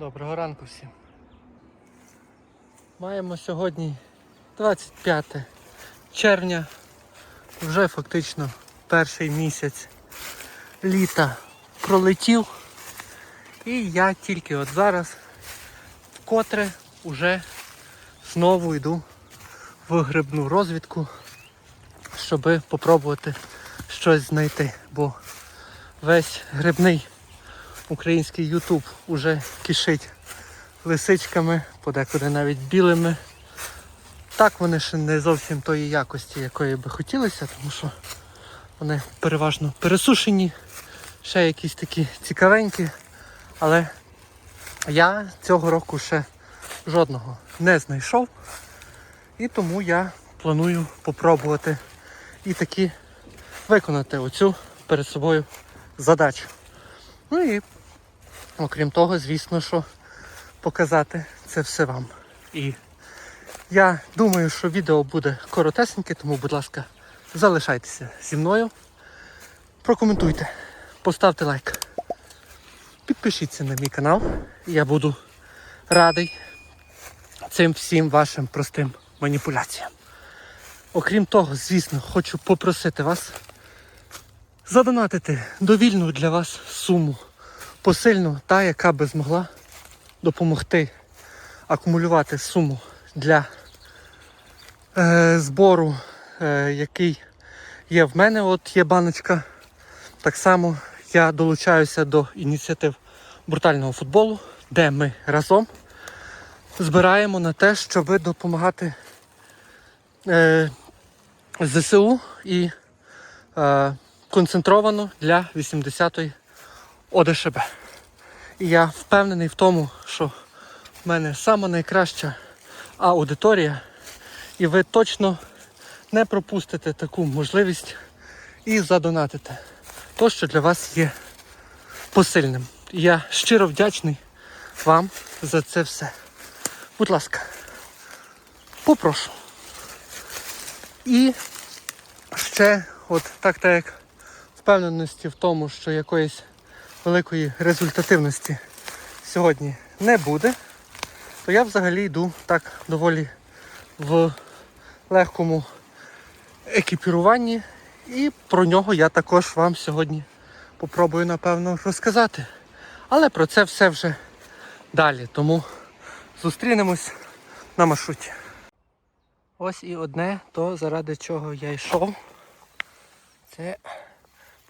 Доброго ранку всім. Маємо сьогодні 25 червня. Вже фактично перший місяць літа пролетів. І я тільки от зараз вкотре вже знову йду в грибну розвідку, щоб попробувати щось знайти. Бо весь грибний український Ютуб уже кишить лисичками, подекуди навіть білими. Так вони ще не зовсім тої якості, якої би хотілося, тому що вони переважно пересушені, ще якісь такі цікавенькі. Але я цього року ще жодного не знайшов. І тому я планую попробувати і таки виконати оцю перед собою задачу. Ну і окрім того, звісно, що показати це все вам. І я думаю, що відео буде коротесеньке, тому, будь ласка, залишайтеся зі мною. Прокоментуйте, поставте лайк. Підпишіться на мій канал. Я буду радий цим всім вашим простим маніпуляціям. Окрім того, звісно, хочу попросити вас задонатити довільну для вас суму посильну, та яка би змогла допомогти акумулювати суму для е, збору, е, який є в мене. От є баночка. Так само я долучаюся до ініціатив брутального футболу, де ми разом збираємо на те, щоб допомагати е, ЗСУ і е, концентровано для 80-ї ОДШБ. І я впевнений в тому, що в мене сама найкраща аудиторія, і ви точно не пропустите таку можливість і задонатите то, що для вас є посильним. І я щиро вдячний вам за це все. Будь ласка, попрошу. І ще, от так так як впевненості в тому, що якоїсь великої результативності сьогодні не буде, то я взагалі йду так доволі в легкому екіпіруванні. І про нього я також вам сьогодні попробую, напевно, розказати. Але про це все вже далі. Тому зустрінемось на маршруті. Ось і одне, то заради чого я йшов, це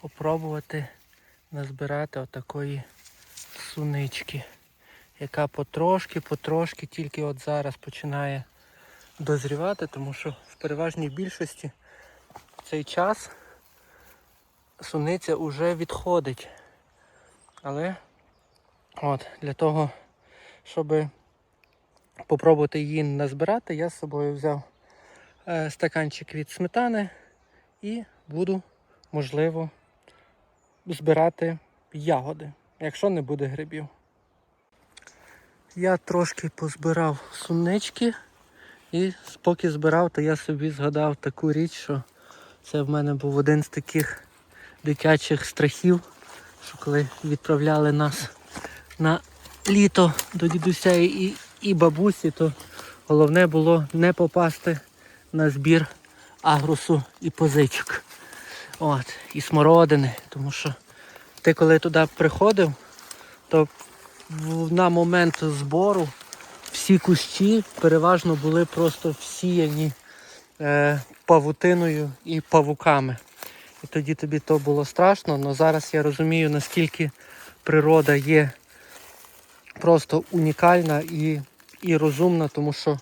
попробувати назбирати отакої сунички, яка потрошки-потрошки тільки от зараз починає дозрівати, тому що в переважній більшості в цей час суниця вже відходить. Але от, для того, щоб попробувати її назбирати, я з собою взяв е, стаканчик від сметани і буду, можливо, збирати ягоди, якщо не буде грибів. Я трошки позбирав сунички і поки збирав, то я собі згадав таку річ, що це в мене був один з таких дитячих страхів, що коли відправляли нас на літо до дідуся і, і бабусі, то головне було не попасти на збір агрусу і позичок. От, і смородини. Тому що ти коли туди приходив, то на момент збору всі кущі переважно були просто всіяні е, павутиною і павуками. І тоді тобі то було страшно, але зараз я розумію, наскільки природа є просто унікальна і, і розумна, тому що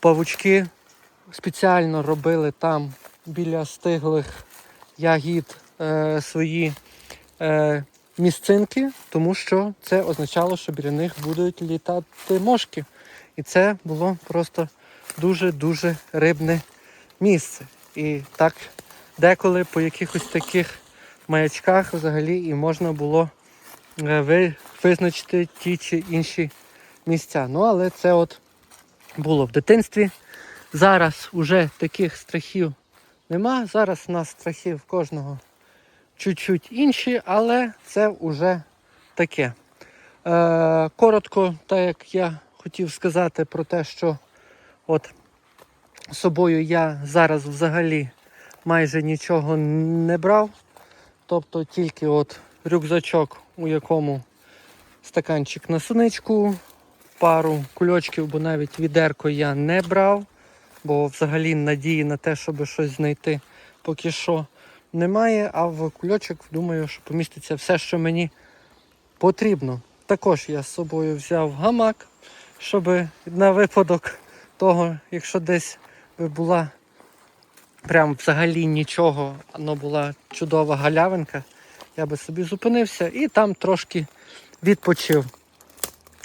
павучки спеціально робили там біля стиглих ягід е, свої е, місцинки, тому що це означало, що біля них будуть літати мошки. І це було просто дуже-дуже рибне місце. І так деколи по якихось таких маячках взагалі і можна було е, ви- визначити ті чи інші місця. Ну, але це от було в дитинстві. Зараз уже таких страхів нема. Зараз у нас страхи в кожного чуть-чуть інші, але це вже таке. Е, коротко, так як я хотів сказати про те, що от собою я зараз взагалі майже нічого не брав. Тобто тільки от рюкзачок, у якому стаканчик на суничку, пару кульочків, бо навіть відерко я не брав, бо взагалі надії на те, щоб щось знайти поки що немає. А в кульочок думаю, що поміститься все, що мені потрібно. Також я з собою взяв гамак, щоб на випадок того, якщо десь би була прям взагалі нічого, але була чудова галявинка, я би собі зупинився і там трошки відпочив.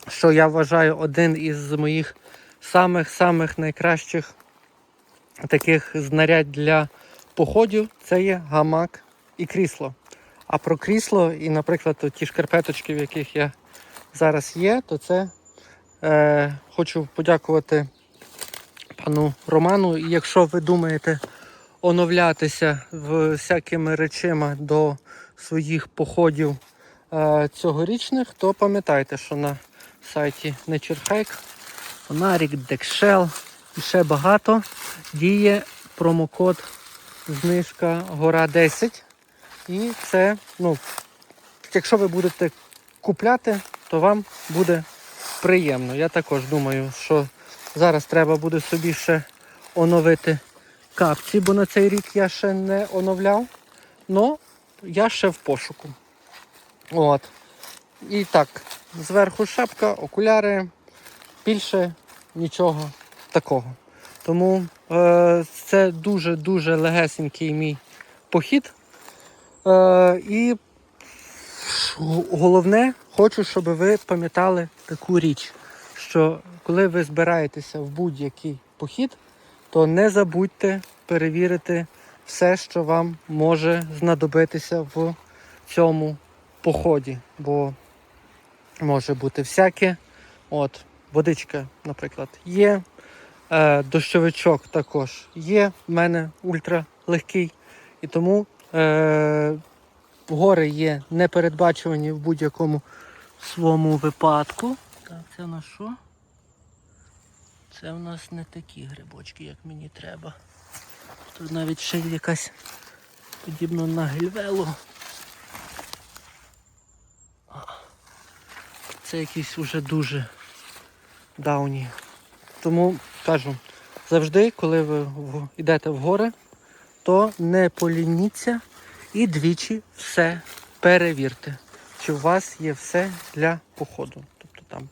Що я вважаю один із моїх самих-самих найкращих таких знарядь для походів це є гамак і крісло. А про крісло і, наприклад, ті шкарпеточки, в яких я зараз є, то це е, хочу подякувати пану Роману. І якщо ви думаєте оновлятися всякими речима до своїх походів е, цьогорічних, то пам'ятайте, що на сайті Nature Hike, фонарик, Декшел і ще багато діє промокод знижка гора 10. І це, ну, якщо ви будете купляти, то вам буде приємно. Я також думаю, що зараз треба буде собі ще оновити капці, бо на цей рік я ще не оновляв. Но я ще в пошуку. От. І так, зверху шапка, окуляри, більше нічого такого. Тому е, це дуже-дуже легесенький мій похід. Е, і головне, хочу, щоб ви пам'ятали таку річ, що коли ви збираєтеся в будь-який похід, то не забудьте перевірити все, що вам може знадобитися в цьому поході. Бо може бути всяке. От, водичка, наприклад, є. Е, дощовичок також є. в мене ультралегкий. І тому е, гори є непередбачувані в будь-якому своєму випадку. Так, це в нас що? Це в нас не такі грибочки, як мені треба. Тут навіть ще якась подібно на гельвелу. Це якісь уже дуже давні. Тому кажу, завжди, коли ви йдете в гори, то не полініться і двічі все перевірте, чи у вас є все для походу. Тобто там.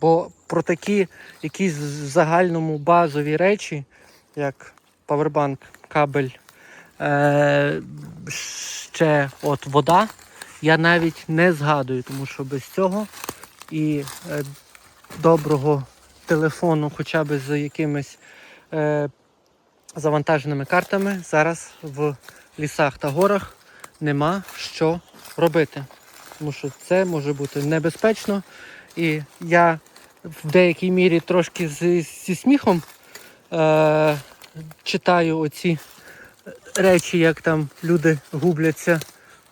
Бо про такі якісь загальному базові речі, як павербанк, кабель, е- ще от вода, я навіть не згадую, тому що без цього і е, доброго телефону, хоча б з якимись е, завантаженими картами, зараз в лісах та горах нема що робити. Тому що це може бути небезпечно. І я в деякій мірі трошки з- зі сміхом е, читаю оці речі, як там люди губляться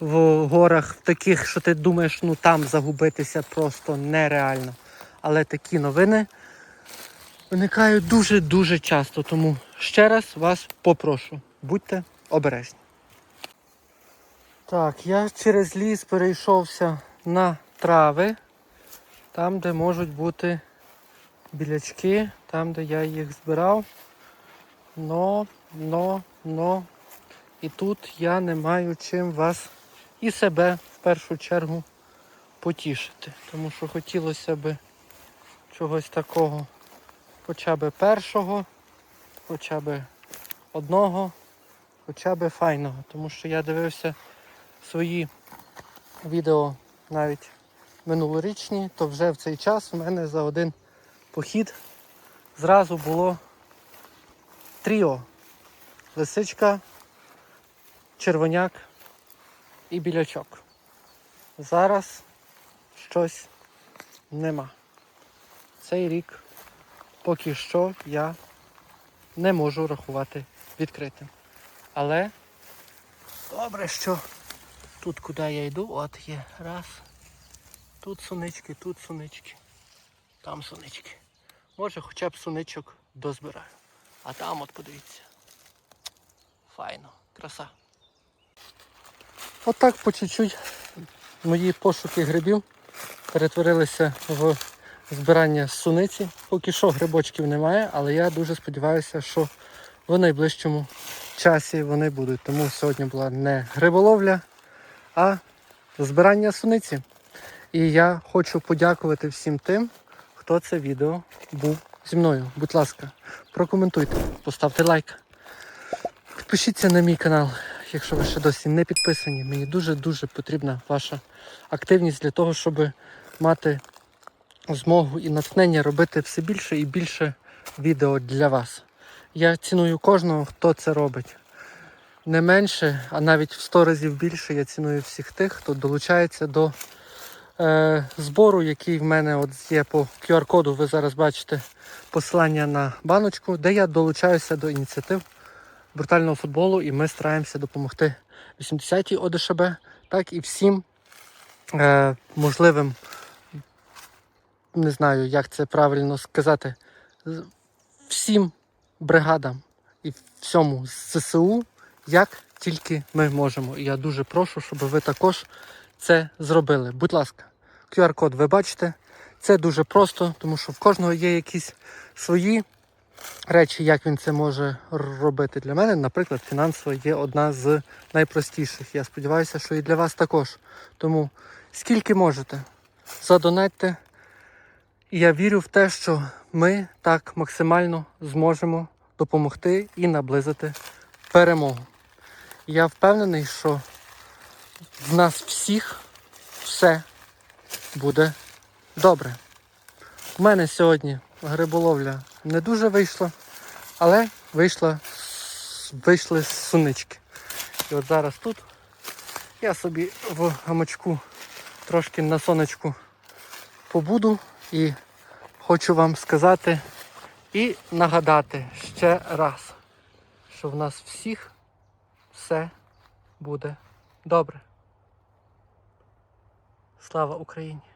в горах, таких, що ти думаєш, ну там загубитися просто нереально. Але такі новини виникають дуже-дуже часто. Тому ще раз вас попрошу, будьте обережні. Так, я через ліс перейшовся на трави, там, де можуть бути білячки, там, де я їх збирав. Но, но, но. І тут я не маю чим вас і себе в першу чергу потішити. Тому що хотілося б чогось такого хоча б першого, хоча б одного, хоча б файного. Тому що я дивився свої відео навіть минулорічні, то вже в цей час у мене за один похід зразу було тріо. Лисичка, червоняк і білячок. Зараз щось нема. Цей рік поки що я не можу рахувати відкритим. Але добре, що тут, куди я йду, от є раз. Тут сунички, тут сунички, там сунички. Може хоча б суничок дозбираю. А там от подивіться. Файно, краса. Отак по чуть-чуть мої пошуки грибів перетворилися в збирання суниці. Поки що грибочків немає, але я дуже сподіваюся, що в найближчому часі вони будуть. Тому сьогодні була не гриболовля, а збирання суниці. І я хочу подякувати всім тим, хто це відео був зі мною. Будь ласка, прокоментуйте, поставте лайк. Підпишіться на мій канал, якщо ви ще досі не підписані. Мені дуже-дуже потрібна ваша активність для того, щоб мати змогу і натхнення робити все більше і більше відео для вас. Я ціную кожного, хто це робить. Не менше, а навіть в 100 разів більше я ціную всіх тих, хто долучається до е, збору, який в мене от є по QR-коду. Ви зараз бачите посилання на баночку, де я долучаюся до ініціатив брутального футболу, і ми стараємося допомогти 80-й ОДШБ, так і всім е, можливим, не знаю, як це правильно сказати, всім бригадам і всьому ЗСУ, як тільки ми можемо. І я дуже прошу, щоб ви також це зробили. Будь ласка, QR-код ви бачите. Це дуже просто, тому що в кожного є якісь свої речі, як він це може робити. Для мене, наприклад, фінансово є одна з найпростіших. Я сподіваюся, що і для вас також. Тому скільки можете, задонатьте. І я вірю в те, що ми так максимально зможемо допомогти і наблизити перемогу. Я впевнений, що в нас всіх все буде добре. У мене сьогодні гриболовля не дуже вийшла, але вийшла, вийшли сунички. І от зараз тут я собі в гамачку трошки на сонечку побуду і хочу вам сказати і нагадати ще раз, що в нас всіх все буде добре. Слава Україні!